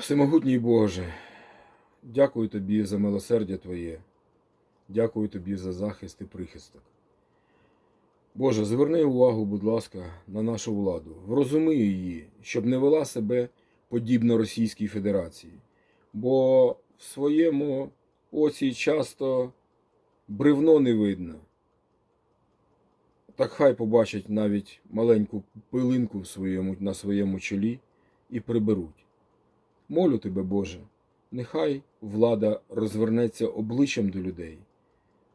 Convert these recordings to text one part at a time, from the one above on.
Всемогутній Боже, дякую Тобі за милосердя Твоє, дякую Тобі за захист і прихисток. Боже, зверни увагу, будь ласка, на нашу владу, врозуми її, щоб не вела себе подібно Російській Федерації, бо в своєму оці часто бревно не видно. Так хай побачать навіть маленьку пилинку в своєму, на своєму чолі і приберуть. Молю тебе, Боже, нехай влада розвернеться обличчям до людей,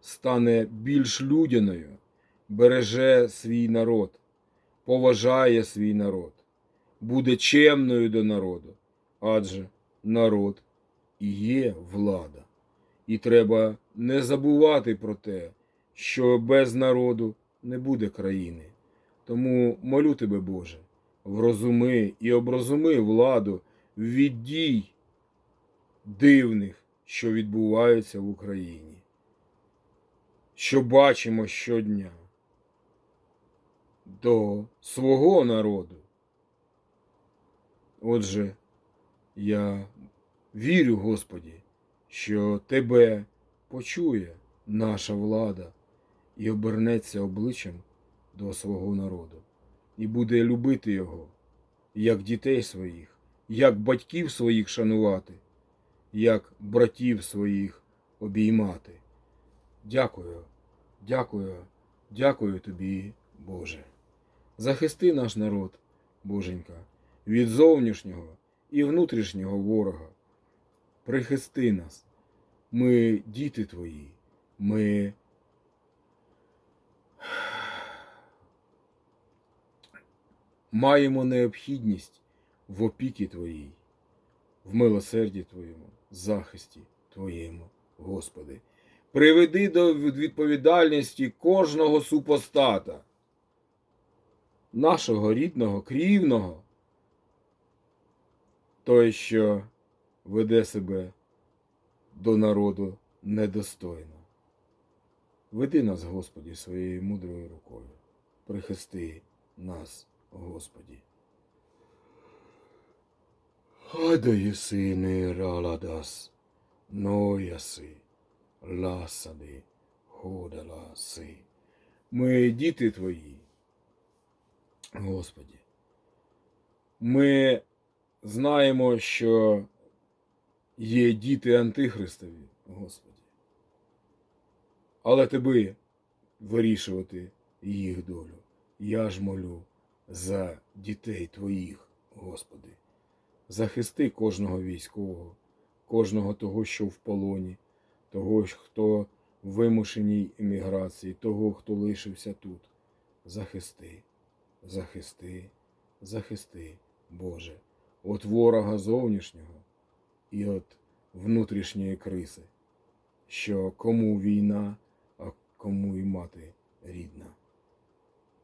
стане більш людяною, береже свій народ, поважає свій народ, буде чемною до народу, адже народ і є влада. І треба не забувати про те, що без народу не буде країни. Тому молю тебе, Боже, врозуми і оброзуми владу від дій дивних, що відбуваються в Україні, що бачимо щодня до свого народу. Отже, я вірю, Господі, що Тебе почує наша влада і обернеться обличчям до свого народу, і буде любити його, як дітей своїх як батьків своїх шанувати, як братів своїх обіймати. Дякую, дякую, дякую тобі, Боже. Захисти наш народ, Боженька, від зовнішнього і внутрішнього ворога. Прихисти нас. Ми діти твої, ми маємо необхідність в опіки Твоїй, в милосерді Твоєму, захисті Твоєму, Господи. Приведи до відповідальності кожного супостата, нашого рідного, крівного, той, що веде себе до народу недостойно. Веди нас, Господі, своєю мудрою рукою. Прихисти нас, Господі. Адаєси не раладас, нояси, ласади, ходаласи. Ми діти твої, Господі. Ми знаємо, що є діти Антихристові, Господі. Але тебе вирішувати їх долю. Я ж молю за дітей твоїх, Господи. Захисти кожного військового, кожного того, що в полоні, того, хто в вимушеній еміграції, того, хто лишився тут. Захисти, захисти, захисти, Боже, от ворога зовнішнього і от внутрішньої криси, що кому війна, а кому і мати рідна.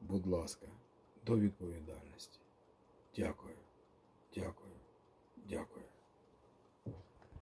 Будь ласка, до відповідальності. Дякую, дякую. Дякую.